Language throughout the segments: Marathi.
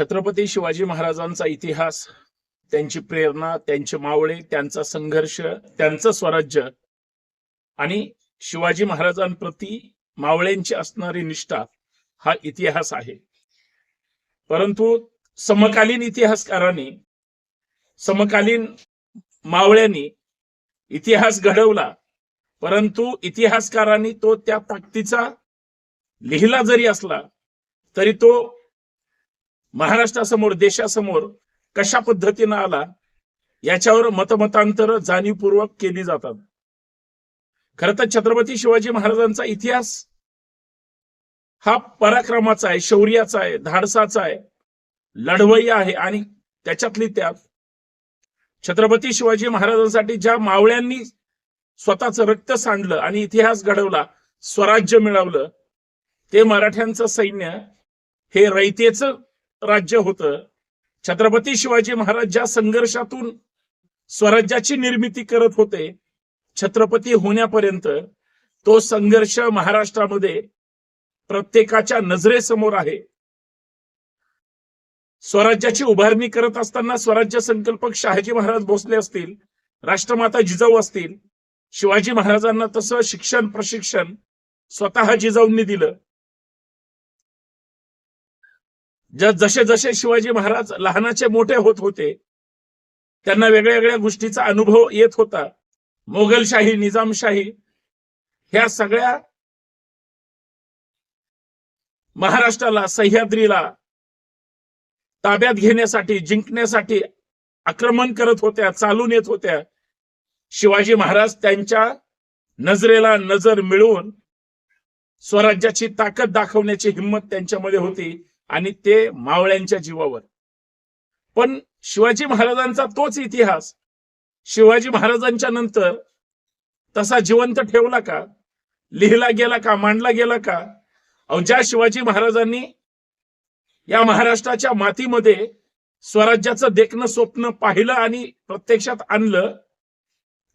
छत्रपती शिवाजी महाराजांचा इतिहास त्यांची प्रेरणा त्यांचे मावळे त्यांचा संघर्ष त्यांचं स्वराज्य आणि शिवाजी महाराजांप्रती मावळ्यांची असणारी निष्ठा हा इतिहास आहे. परंतु समकालीन इतिहासकारांनी समकालीन मावळ्यांनी इतिहास घडवला परंतु इतिहासकारांनी तो त्या ताकदीचा लिहिला जरी असला तरी तो महाराष्ट्रासमोर देशासमोर कशा पद्धतीनं आला याच्यावर मतमतांतर जाणीवपूर्वक केली जातात. खर तर छत्रपती शिवाजी महाराजांचा इतिहास हा पराक्रमाचा आहे शौर्याचा आहे धाडसाचा आहे लढवई आहे आणि त्याच्यातली त्यात छत्रपती शिवाजी महाराजांसाठी ज्या मावळ्यांनी स्वतःचं रक्त सांडलं आणि इतिहास घडवला स्वराज्य मिळवलं ते मराठ्यांचं सैन्य हे रयतेचं राज्य होतं. छत्रपती शिवाजी महाराज ज्या संघर्षातून स्वराज्याची निर्मिती करत होते छत्रपती होण्यापर्यंत तो संघर्ष महाराष्ट्रामध्ये प्रत्येकाच्या नजरेसमोर आहे. स्वराज्याची उभारणी करत असताना स्वराज्य संकल्पक शहाजी महाराज भोसले असतील राष्ट्रमाता जिजाऊ असतील शिवाजी महाराजांना तसं शिक्षण प्रशिक्षण स्वतः जिजाऊंनी दिलं. ज्या जसे जसे शिवाजी महाराज लहानाचे मोठे होत होते त्यांना वेगळ्या वेगळ्या गोष्टीचा अनुभव येत होता. मोगलशाही निजामशाही ह्या सगळ्या महाराष्ट्राला सह्याद्रीला ताब्यात घेण्यासाठी जिंकण्यासाठी आक्रमण करत होत्या चालून येत होत्या. शिवाजी महाराज त्यांच्या नजरेला नजर मिळवून स्वराज्याची ताकद दाखवण्याची हिंमत त्यांच्यामध्ये होती. आणि ते मावळ्यांच्या जीवावर. पण शिवाजी महाराजांचा तोच इतिहास. शिवाजी महाराजांच्या नंतर तसा जिवंत ठेवला का? लिहिला गेला का? मांडला गेला का? अहो ज्या शिवाजी महाराजांनी या महाराष्ट्राच्या मातीमध्ये स्वराज्याचं देखणं स्वप्न पाहिलं आणि प्रत्यक्षात आणलं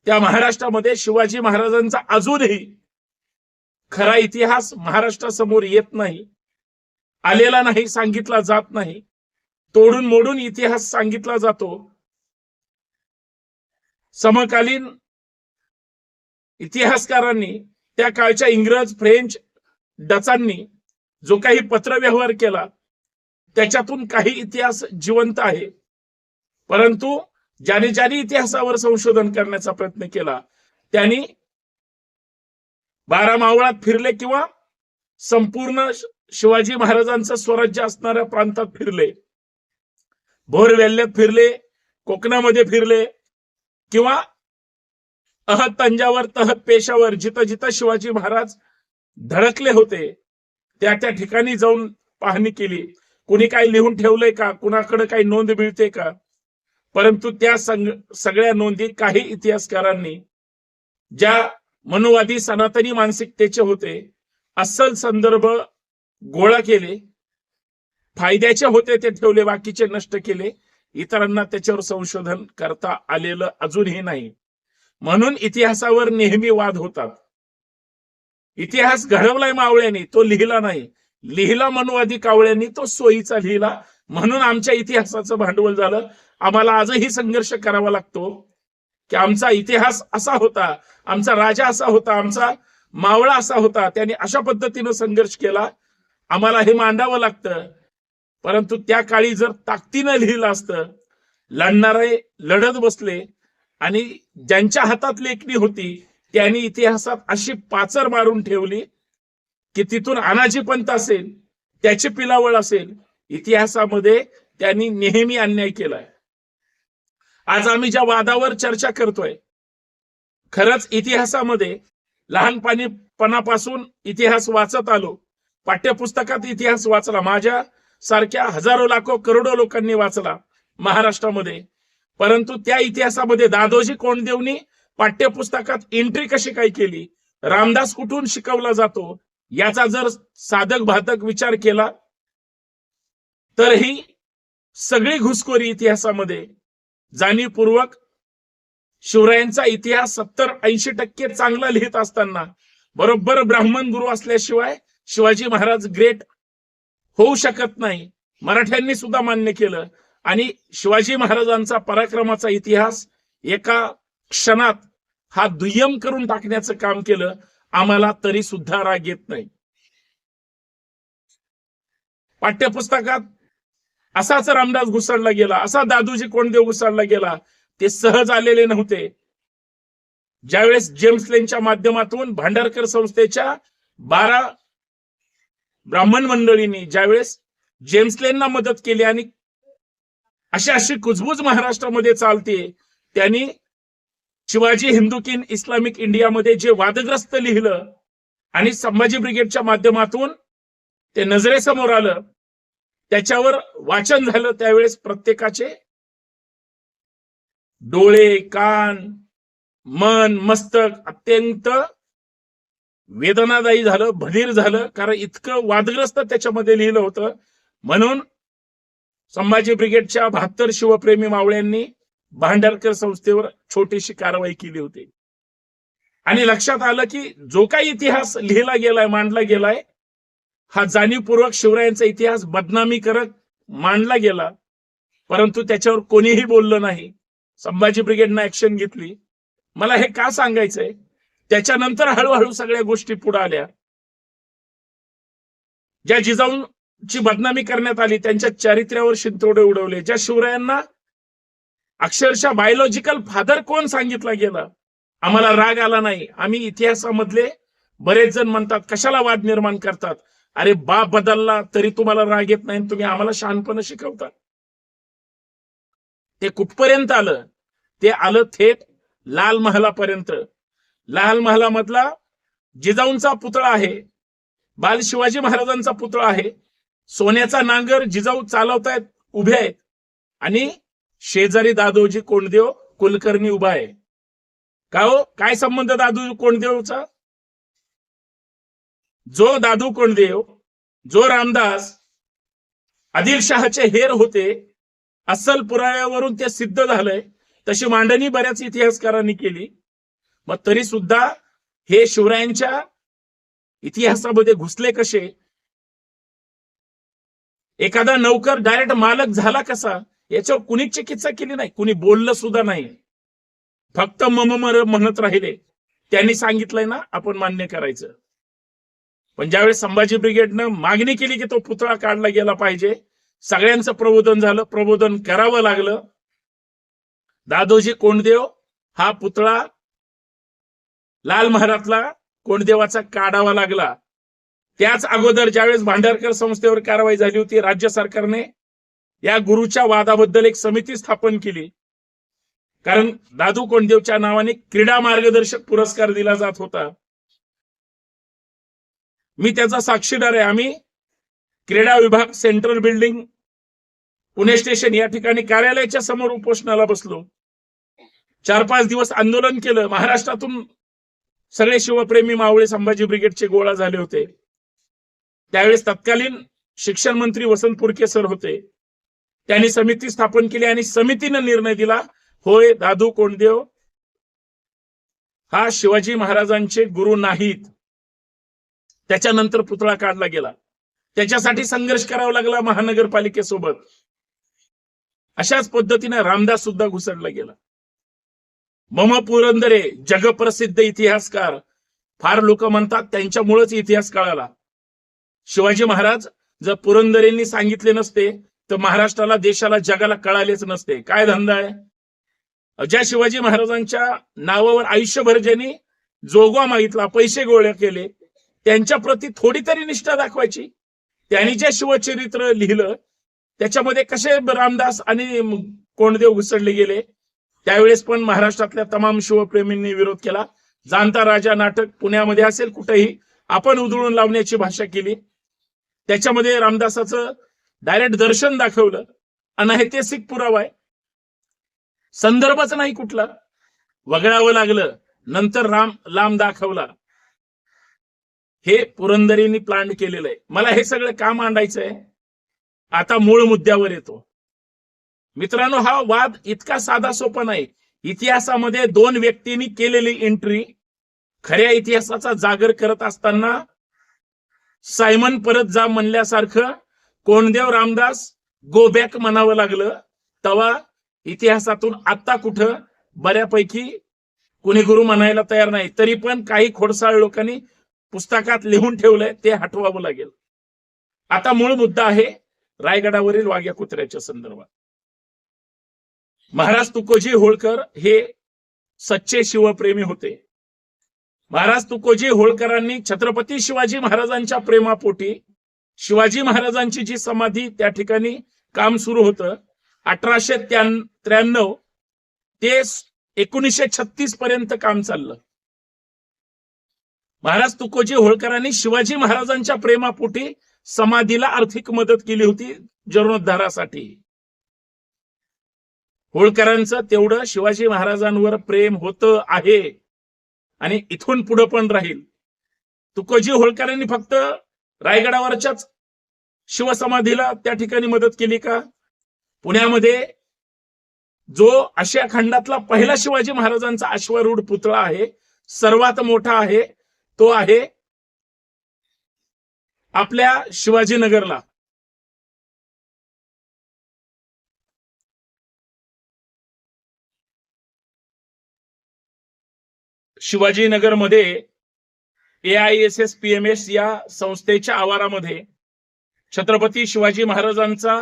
त्या महाराष्ट्रामध्ये शिवाजी महाराजांचा अजूनही खरा इतिहास महाराष्ट्रासमोर येत नाही. आलेला नाही सांगितला जात नाही. तोडून मोडून इतिहास सांगितला जातो. समकालीन इतिहासकारांनी त्या काळच्या इंग्रज फ्रेंच डचांनी जो काही पत्रव्यवहार केला त्याच्यातून काही इतिहास जिवंत आहे. परंतु ज्याने ज्याने इतिहासावर संशोधन करण्याचा प्रयत्न केला त्यांनी बारा मावळात फिरले किंवा संपूर्ण शिवाजी महाराजांचं स्वराज्य असणाऱ्या प्रांतात फिरले. भोर वेल्ल्यात फिरले कोकणामध्ये फिरले किंवा अह तंजावर तहत पेशावर जिथं जिथं शिवाजी महाराज धडकले होते त्या त्या ठिकाणी जाऊन पाहणी केली. कुणी काही लिहून ठेवलंय का? कुणाकडे काही नोंद मिळते का? परंतु त्या संग सगळ्या नोंदी काही इतिहासकारांनी ज्या मनुवादी सनातनी मानसिकतेचे होते अस्सल संदर्भ गोळा केले फायद्याचे होते ते ठेवले बाकीचे नष्ट केले. इतरांना त्याच्यावर संशोधन करता आलेलं अजूनही नाही. म्हणून इतिहासावर नेहमी वाद होतात. इतिहास घडवलाय मावळ्यांनी तो लिहिला नाही. लिहिला मनुवादी कावळ्यांनी तो सोयीचा लिहिला. म्हणून आमच्या इतिहासाचं भांडवल झालं. आम्हाला आजही संघर्ष करावा लागतो. की आमचा इतिहास असा होता आमचा राजा असा होता आमचा मावळा असा होता त्याने अशा पद्धतीनं संघर्ष केला. आम्हाला हे मांडावं लागतं. परंतु त्या काळी जर ताकदीनं लिहिलं असतं लढणारे लढत बसले आणि ज्यांच्या हातात लेखणी होती त्यांनी इतिहासात अशी पाचर मारून ठेवली की तिथून अनाजी पंत असेल त्याची पिलावळ असेल इतिहासामध्ये त्यांनी नेहमी अन्याय केलाय. आज आम्ही ज्या वादावर चर्चा करतोय खरंच इतिहासामध्ये लहानपणीपणापासून इतिहास वाचत आलो पाठ्यपुस्तकात इतिहास वाचला. माझ्या सारख्या हजारो लाखो करोडो लोकांनी वाचला महाराष्ट्रामध्ये. परंतु त्या इतिहासामध्ये दादोजी कोंडदेवनी पाठ्यपुस्तकात एंट्री कशी काय केली? रामदास कुठून शिकवला जातो? याचा जर साधक भातक विचार केला तर ही सगळी घुसखोरी इतिहासामध्ये जाणीवपूर्वक शिवरायांचा इतिहास सत्तर ऐंशी टक्के चांगला लिहित असताना बरोबर ब्राह्मण गुरु असल्याशिवाय शिवाजी महाराज ग्रेट होऊ शकत नाही. मराठ्यांनी सुद्धा मान्य केलं. आणि शिवाजी महाराजांचा पराक्रमाचा इतिहास एका क्षणात हा दुय्यम करून टाकण्याचं काम केलं आम्हाला तरी सुद्धा राग येत नाही. पाठ्यपुस्तकात असाच रामदास घुसळला गेला असा दादूजी कोणदेव घुसळला गेला ते सहज आलेले नव्हते. ज्यावेळेस जेम्स लेनच्या माध्यमातून भांडारकर संस्थेच्या बारा ब्राह्मण मंडळींनी ज्यावेळेस जेम्सलेनना मदत केली आणि अशी अशी कुजबूज महाराष्ट्रामध्ये चालते त्यांनी शिवाजी हिंदू किन इस्लामिक इंडियामध्ये जे वादग्रस्त लिहिलं आणि संभाजी ब्रिगेडच्या माध्यमातून ते नजरेसमोर आलं त्याच्यावर वाचन झालं त्यावेळेस प्रत्येकाचे डोळे कान मन मस्तक अत्यंत वेदनादायी झालं भदीर झालं कारण इतकं वादग्रस्त त्याच्यामध्ये लिहिलं होतं. म्हणून संभाजी ब्रिगेडच्या बहात्तर शिवप्रेमी मावळ्यांनी भांडारकर संस्थेवर छोटीशी कारवाई केली होती. आणि लक्षात आलं की जो काही इतिहास लिहिला गेलाय मांडला गेलाय हा जाणीवपूर्वक शिवरायांचा इतिहास बदनामी करत मांडला गेला. परंतु त्याच्यावर कोणीही बोललं नाही. संभाजी ब्रिगेडनं ऍक्शन घेतली. मला हे का सांगायचंय? त्याच्यानंतर हळूहळू सगळ्या गोष्टी पुढे आल्या. ज्या जिजाऊंची बदनामी करण्यात आली त्यांच्या चारित्र्यावर शिंतोडे उडवले. ज्या शिवरायांना अक्षरशः बायोलॉजिकल फादर कोण सांगितला गेला? आम्हाला राग आला नाही. आम्ही इतिहासामधले बरेच जण म्हणतात कशाला वाद निर्माण करतात? अरे बाप बदलला तरी तुम्हाला राग येत नाही तुम्ही आम्हाला शहाणपणे शिकवता. ते कुठपर्यंत आलं? ते आलं थेट लाल महालापर्यंत. लाल महालामधला जिजाऊंचा पुतळा आहे. बाल शिवाजी महाराजांचा पुतळा आहे. सोन्याचा नांगर जिजाऊ चालवतायत उभे आहेत. आणि शेजारी दादोजी कोंडदेव कुलकर्णी उभा आहे. का हो? काय संबंध दादू कोंडदेवचा? जो दादू कोंडदेव जो रामदास आदिलशहाचे हेर होते अस्सल पुराव्यावरून ते सिद्ध झालंय तशी मांडणी बऱ्याच इतिहासकारांनी केली. मग तरी सुद्धा हे शिवरायांच्या इतिहासामध्ये घुसले कसे? एखादा नौकर डायरेक्ट मालक झाला कसा? याच्यावर कुणी चिकित्सा केली नाही. कुणी बोललं सुद्धा नाही. फक्त मम मर म्हणत राहिले. त्यांनी सांगितलंय ना आपण मान्य करायचं. पण ज्यावेळेस संभाजी ब्रिगेडनं मागणी केली की तो पुतळा काढला गेला पाहिजे सगळ्यांचं प्रबोधन झालं. प्रबोधन करावं लागलं. दादोजी कोंडदेव हा पुतळा लाल महारातला कोंडदेवाचा काढावा लागला? त्याच अगोदर ज्यावेळेस भांडारकर संस्थेवर कारवाई झाली होती राज्य सरकारने या गुरुच्या वादाबद्दल एक समिती स्थापन केली. कारण दादू कोंडदेवच्या नावाने क्रीडा मार्गदर्शक पुरस्कार दिला जात होता. मी त्याचा साक्षीदार आहे. आम्ही क्रीडा विभाग सेंट्रल बिल्डिंग पुणे स्टेशन या ठिकाणी कार्यालयाच्या समोर उपोषणाला बसलो. चार पाच दिवस आंदोलन केलं. महाराष्ट्रातून सगळे शिवप्रेमी मावळे संभाजी ब्रिगेडचे गोळा झाले होते. त्यावेळेस तत्कालीन शिक्षण मंत्री वसंत पुरके सर होते. त्यांनी समिती स्थापन केली आणि समितीनं निर्णय दिला होय दादू कोंडदेव हा शिवाजी महाराजांचे गुरु नाहीत. त्याच्यानंतर पुतळा काढला गेला. त्याच्यासाठी संघर्ष करावा लागला महानगरपालिकेसोबत. अशाच पद्धतीने रामदास सुद्धा घुसडला गेला. मम पुरंदरे जगप्रसिद्ध इतिहासकार. फार लोक म्हणतात त्यांच्यामुळेच इतिहास कळाला. शिवाजी महाराज जर पुरंदरेंनी सांगितले नसते तर महाराष्ट्राला देशाला जगाला कळालेच नसते. काय धंदा आहे? ज्या शिवाजी महाराजांच्या नावावर आयुष्यभर ज्यांनी जोगवा मागितला पैसे गोळ्या केले त्यांच्या प्रती थोडी तरी निष्ठा दाखवायची. त्यांनी जे शिवचरित्र लिहिलं त्याच्यामध्ये कसे रामदास आणि कोंडदेव घुसडले गेले त्यावेळेस पण महाराष्ट्रातल्या तमाम शिवप्रेमींनी विरोध केला. जाणता राजा नाटक पुण्यामध्ये असेल कुठेही आपण उधळून लावण्याची भाषा केली. त्याच्यामध्ये रामदासाचं डायरेक्ट दर्शन दाखवलं. अनैतिहासिक पुरावा आहे. संदर्भच नाही कुठला. वगळावं लागलं. नंतर राम लांब दाखवला. हे पुरंदरींनी प्लांट केलेलं आहे. मला हे सगळं का मांडायचं आहे आता मूळ मुद्द्यावर येतो. मित्रांनो हा वाद इतका साधा सोपा नाही. इतिहासामध्ये दोन व्यक्तींनी केलेली एंट्री खऱ्या इतिहासाचा जागर करत असताना सायमन परत जा म्हणल्यासारखं कोणदेव रामदास गोबॅक म्हणावं लागलं. तवा इतिहासातून आता कुठं बऱ्यापैकी कुणी गुरु म्हणायला तयार नाही. तरी पण काही खोडसाळ लोकांनी पुस्तकात लिहून ठेवलंय ते हटवावं लागेल. आता मूळ मुद्दा आहे रायगडावरील वाघ्या कुत्र्याच्या संदर्भात. महाराज तुकोजी होळकर हे सच्चे शिवप्रेमी होते. महाराज तुकोजी होळकरांनी छत्रपती शिवाजी महाराजांच्या प्रेमापोटी शिवाजी महाराजांची जी समाधी त्या ठिकाणी काम सुरू होतं अठराशे त्र्याण्णव ते एकोणीसशे छत्तीस पर्यंत काम चाललं. महाराज तुकोजी होळकरांनी शिवाजी महाराजांच्या प्रेमापोटी समाधीला आर्थिक मदत केली होती जीर्णोद्धारासाठी होळकरांचं तेवढं शिवाजी महाराजांवर प्रेम होतं आहे. आणि इथून पुढं पण राहील. तुकोजी होळकरांनी फक्त रायगडावरच्याच शिवसमाधीला त्या ठिकाणी मदत केली का? पुण्यामध्ये जो आशिया खंडातला पहिला शिवाजी महाराजांचा अश्वारूढ पुतळा आहे सर्वात मोठा आहे तो आहे आपल्या शिवाजीनगरला. शिवाजीनगरमध्ये A I S S P M S या संस्थेच्या आवारामध्ये छत्रपती शिवाजी महाराजांचा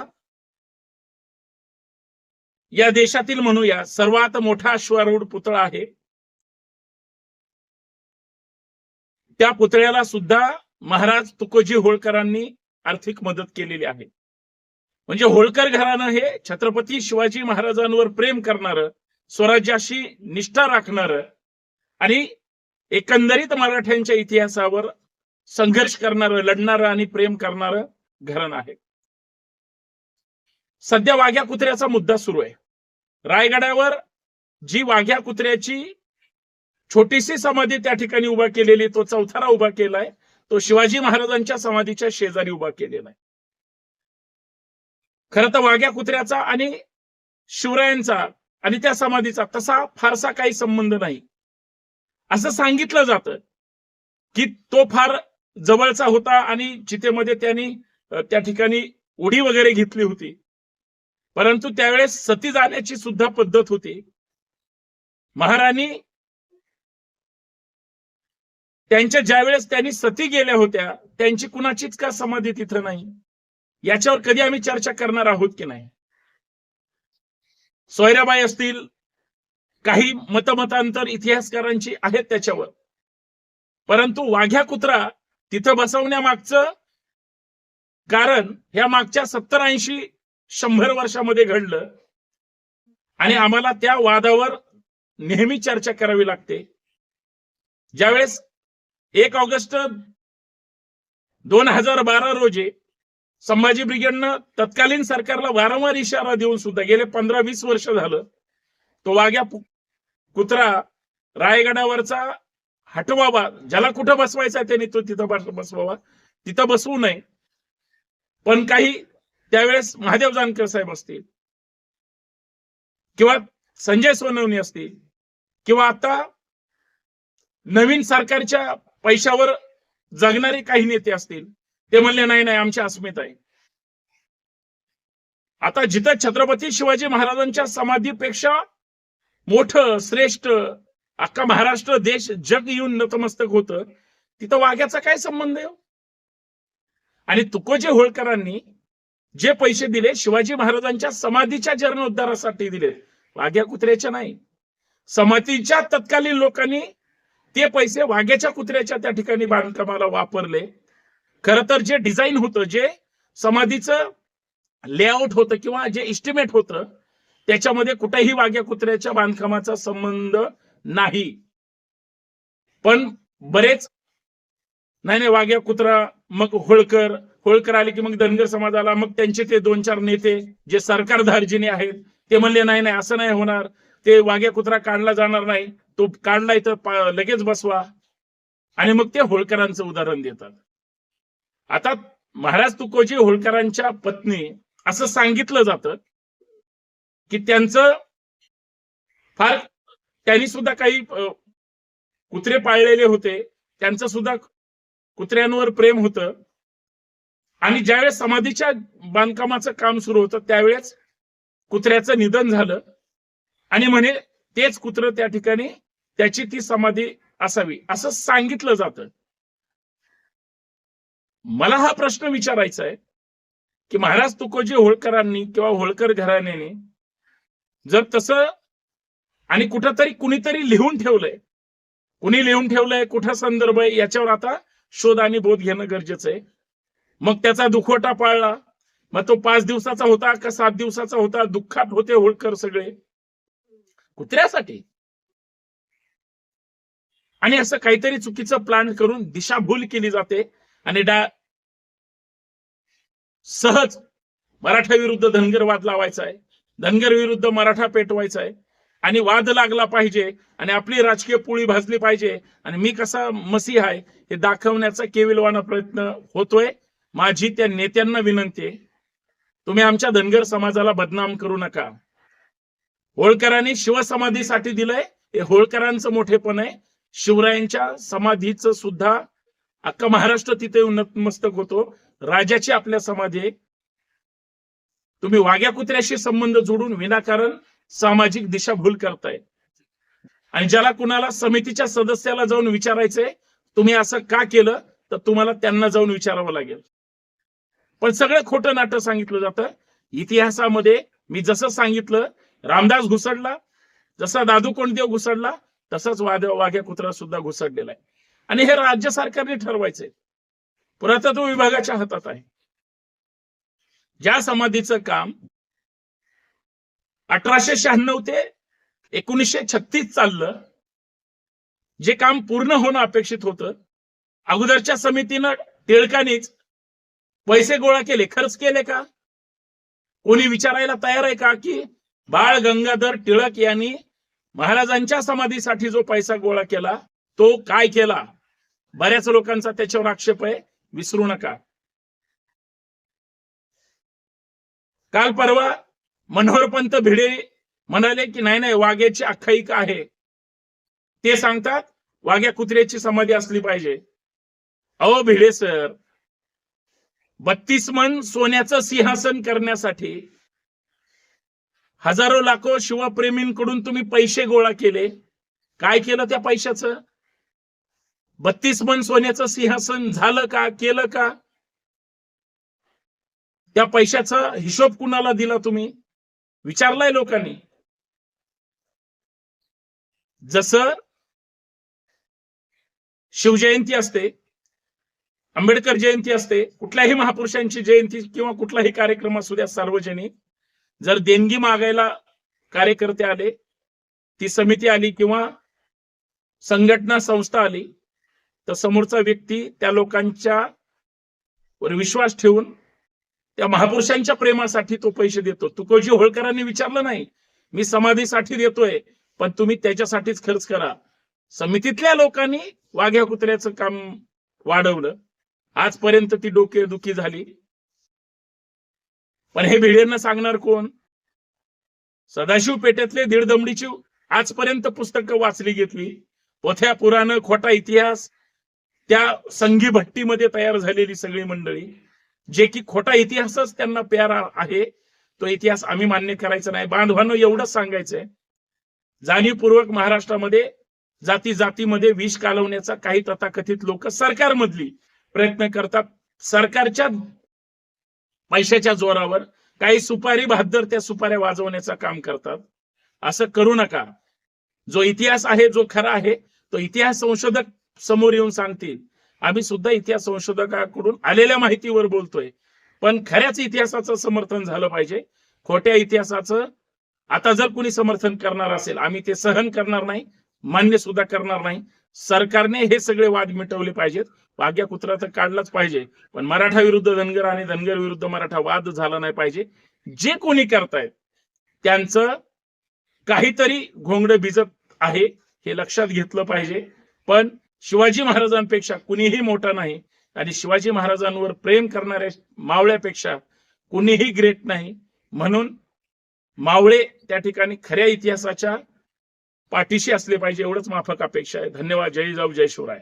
या देशातील म्हणूया सर्वात मोठा अश्वारूढ पुतळा आहे. त्या पुतळ्याला सुद्धा महाराज तुकोजी होळकरांनी आर्थिक मदत केलेली आहे. म्हणजे होळकर घराणं हे छत्रपती शिवाजी महाराजांवर प्रेम करणार स्वराज्याशी निष्ठा राखणारं आणि एकंदरीत मराठ्यांच्या इतिहासावर संघर्ष करणारं लढणारं आणि प्रेम करणारं घरण आहे सध्या वाघ्या कुत्र्याचा मुद्दा सुरू आहे. रायगडावर जी वाघ्या कुत्र्याची छोटीशी समाधी त्या ठिकाणी उभा केलेली तो चौथारा उभा केलाय तो शिवाजी महाराजांच्या समाधीच्या शेजारी उभा केलेला आहे. खरं तर वाघ्या कुत्र्याचा आणि शिवरायांचा आणि त्या समाधीचा तसा फारसा काही संबंध नाही. असं सांगितलं जातं की तो फार जवळचा होता आणि चितेमध्ये त्यांनी त्या ठिकाणी उडी वगैरे घेतली होती. परंतु त्यावेळेस सती जाण्याची सुद्धा पद्धत होती. महाराणी त्यांच्या ज्यावेळेस त्यांनी सती गेल्या होत्या त्यांची कुणाचीच का समाधी तिथं नाही? याच्यावर कधी आम्ही चर्चा करणार आहोत की नाही? सोयराबाई असतील काही मतमतांतर इतिहासकारांची आहेत त्याच्यावर. परंतु वाघ्या कुत्रा तिथं बसवण्यामागचं कारण ह्या मागच्या सत्तर ऐंशी शंभर वर्षामध्ये घडलं. आणि आम्हाला त्या वादावर नेहमी चर्चा करावी लागते. ज्यावेळेस एक ऑगस्ट दोन हजार बारा रोजी संभाजी ब्रिगेडनं तत्कालीन सरकारला वारंवार इशारा देऊन सुद्धा गेले पंधरा वीस वर्ष झालं तो वाघ्या कुत्रा रायगडावरचा हटवावा ज्याला कुठं बसवायचा त्यांनी तो तिथं बसवावा. तिथं बसवू नये. पण काही त्यावेळेस महादेव जानकर साहेब असतील किंवा संजय सोनवणी असतील किंवा आता नवीन सरकारच्या पैशावर जगणारे काही नेते असतील ते म्हणले नाही नाही आमची अस्मिता आहे. आता जिथं छत्रपती शिवाजी महाराजांच्या समाधीपेक्षा मोठं श्रेष्ठ अख्खा महाराष्ट्र देश जग येऊन नतमस्तक होतं. तिथं वाघ्याचा काय संबंध आहे हो? आणि तुकोजी होळकरांनी जे पैसे दिले शिवाजी महाराजांच्या समाधीच्या जीर्णोद्धारासाठी दिले. वाघ्या कुत्र्याच्या नाही. समाधीच्या तत्कालीन लोकांनी ते पैसे वाघ्याच्या कुत्र्याच्या त्या ठिकाणी बांधकामाला वापरले. खर तर जे डिझाईन होतं जे समाधीचं लेआउट होतं किंवा जे इस्टिमेट होतं त्याच्यामध्ये कुठेही वाघ्या कुत्र्याच्या बांधकामाचा संबंध नाही. पण बरेच नाही नाही वाघ्या कुत्रा मग होळकर होळकर आले की मग धनगर समाजाला मग त्यांचे ते दोन चार नेते जे सरकार धार्जिने आहेत ते म्हणले नाही नाही असं नाही होणार. ते वाघ्या कुत्रा काढला जाणार नाही. तो काढलाय तर लगेच बसवा. आणि मग ते होळकरांचं उदाहरण देतात. आता महाराज तुकोजी होळकरांच्या पत्नी असं सांगितलं जातं की त्यांचं फार त्यांनी सुद्धा काही कुत्रे पाळलेले होते. त्यांचं सुद्धा कुत्र्यांवर प्रेम होतं. आणि ज्यावेळेस समाधीच्या बांधकामाचं काम सुरू होतं त्यावेळेस कुत्र्याचं निधन झालं. आणि म्हणे तेच कुत्र त्या ठिकाणी त्याची ती समाधी असावी. असं सांगितलं जात. मला हा प्रश्न विचारायचा आहे की महाराज तुकोजी होळकरांनी किंवा होळकर घराण्याने जर तसं आणि कुठंतरी कुणीतरी लिहून ठेवलंय कुणी लिहून ठेवलंय कुठं संदर्भ आहे याच्यावर आता शोध आणि बोध घेणं गरजेचं आहे. मग त्याचा दुखवटा पाळला. मग तो पाच दिवसाचा होता का सात दिवसाचा होता? दुःखात होते होळकर सगळे. कुत्र्यासाठी. आणि असं काहीतरी चुकीचं प्लॅन करून दिशाभूल केली जाते आणि डा सहज मराठा विरुद्ध धनगरवाद लावायचा आहे. धनगर विरुद्ध मराठा पेटवायचा आहे. आणि वाद लागला पाहिजे आणि आपली राजकीय पोळी भाजली पाहिजे. आणि मी कसा मसीह आहे हे दाखवण्याचा केविलवाना प्रयत्न होतोय. माझी त्या नेत्यांना विनंती आहे. तुम्ही आमच्या धनगर समाजाला बदनाम करू नका. होळकरांनी शिवसमाधीसाठी दिलंय. हे होळकरांचं मोठेपण आहे. शिवरायांच्या समाधीचं सुद्धा अख्खा महाराष्ट्र तिथे नतमस्तक होतो. राजाची आपल्या समाधी आहे. तुम्ही वाघ्या कुत्र्याशी संबंध जोडून विनाकारण सामाजिक दिशाभूल करताय. आणि ज्याला कुणाला समितीच्या सदस्याला जाऊन विचारायचंय तुम्ही असं का केलं तर तुम्हाला त्यांना जाऊन विचारावं लागेल. पण सगळं खोटं नाटक सांगितलं जातं. इतिहासामध्ये मी जसं सांगितलं रामदास घुसडला जसा दादू कोणदेव घुसडला तसाच वाद वाघ्या कुत्रा सुद्धा घुसडलेला आहे. आणि हे राज्य सरकारने ठरवायचंय. पुरातत्व विभागाच्या हातात आहे. ज्या समाधीचं काम अठराशे शहाण्णव ते एकोणीसशे छत्तीस चाललं जे काम पूर्ण होणं अपेक्षित होतं अगोदरच्या समितीनं टिळकांनीच पैसे गोळा केले. खर्च केले का? कोणी विचारायला तयार आहे का की बाळ गंगाधर टिळक यांनी महाराजांच्या समाधीसाठी जो पैसा गोळा केला तो काय केला? बऱ्याच लोकांचा त्याच्यावर आक्षेप आहे. विसरू नका. काल परवा मनोहरपंत भिडे म्हणाले की नाही नाही वाघ्याची आख्यायिका आहे. ते सांगतात वाघ्या कुत्र्याची समाधी असली पाहिजे. अहो भिडे सर बत्तीस मन सोन्याचं सिंहासन करण्यासाठी हजारो लाखो शिवप्रेमींकडून तुम्ही पैसे गोळा केले. काय केलं त्या पैशाचं? बत्तीस मन सोन्याचं सिंहासन झालं का केलं का? त्या पैशाचा हिशोब कुणाला दिला तुम्ही? विचारलाय लोकांनी. जसं शिवजयंती असते आंबेडकर जयंती असते कुठल्याही महापुरुषांची जयंती किंवा कुठलाही कार्यक्रम असू द्या सार्वजनिक जर देणगी मागायला कार्यकर्ते आले ती समिती आली किंवा संघटना संस्था आली तर समोरचा व्यक्ती त्या लोकांच्या वर विश्वास ठेवून त्या महापुरुषांच्या प्रेमासाठी तो पैसे देतो. तुकोजी होळकरांनी विचारलं नाही. मी समाधीसाठी देतोय पण तुम्ही त्याच्यासाठीच खर्च करा. समितीतल्या लोकांनी वाघ्या कुत्र्याचं काम वाढवलं. आजपर्यंत ती डोके दुखी झाली. पण हे भिडेंना सांगणार कोण? सदाशिव पेठेतले दीड दमडीची आजपर्यंत पुस्तकं वाचली घेतली. पोथ्या पुराण खोटा इतिहास त्या संघी भट्टीमध्ये तयार झालेली सगळी मंडळी. जे की खोटा इतिहासच त्यांना प्यारा आहे तो इतिहास आम्ही मान्य करायचा नाही. बांधवांना एवढंच सांगायचंय. जाणीवपूर्वक महाराष्ट्रामध्ये जाती जातीमध्ये विष कालवण्याचा काही तथाकथित लोक सरकारमधली प्रयत्न करतात. सरकारच्या पैशाच्या जोरावर काही सुपारी बहादर त्या सुपाऱ्या वाजवण्याचं काम करतात. असं करू नका. जो इतिहास आहे जो खरा आहे तो इतिहास संशोधक समोर येऊन सांगतील. आम्ही सुद्धा इतिहास संशोधकाकडून आलेल्या माहितीवर बोलतोय. पण खऱ्याच इतिहासाचं समर्थन झालं पाहिजे. खोट्या इतिहासाचं आता जर कुणी समर्थन करणार असेल आम्ही ते सहन करणार नाही मान्य सुद्धा करणार नाही. सरकारने हे सगळे वाद मिटवले पाहिजेत. वाघ्या कुत्रा तर काढलाच पाहिजे. पण मराठा विरुद्ध धनगर आणि धनगर विरुद्ध मराठा वाद झाला नाही पाहिजे. जे कोणी करतायत त्यांचं काहीतरी घोंगड भिजत आहे हे लक्षात घेतलं पाहिजे. पण शिवाजी महाराजांपेक्षा कुणीही मोठा नाही आणि शिवाजी महाराजांवर प्रेम करणाऱ्या मावळ्यापेक्षा कुणीही ग्रेट नाही. म्हणून मावळे त्या ठिकाणी खऱ्या इतिहासाच्या पाठीशी असले पाहिजे एवढंच माफक अपेक्षा आहे. धन्यवाद. जय जाऊ जय शिवराय.